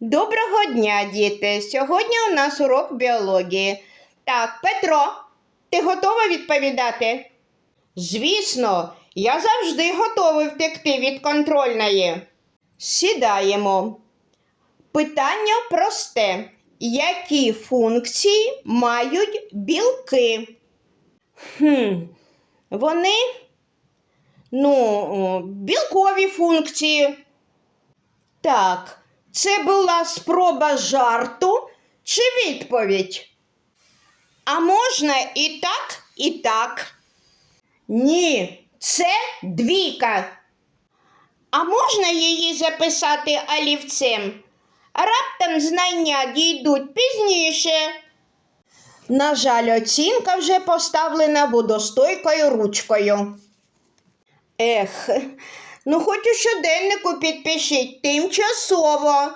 Доброго дня, діти! Сьогодні у нас урок біології. Так, Петро, ти готова відповідати? Звісно, я завжди готовий втекти від контрольної. Сідаємо. Питання просте. Які функції мають білки? Хм, вони, ну, білкові функції. Так, це була спроба жарту чи відповідь? А можна і так, і так. Ні, це двійка. А можна її записати олівцем? Раптом знання дійдуть пізніше. На жаль, оцінка вже поставлена водостойкою ручкою. Ех, ну хоч у щоденнику підпишіть тимчасово.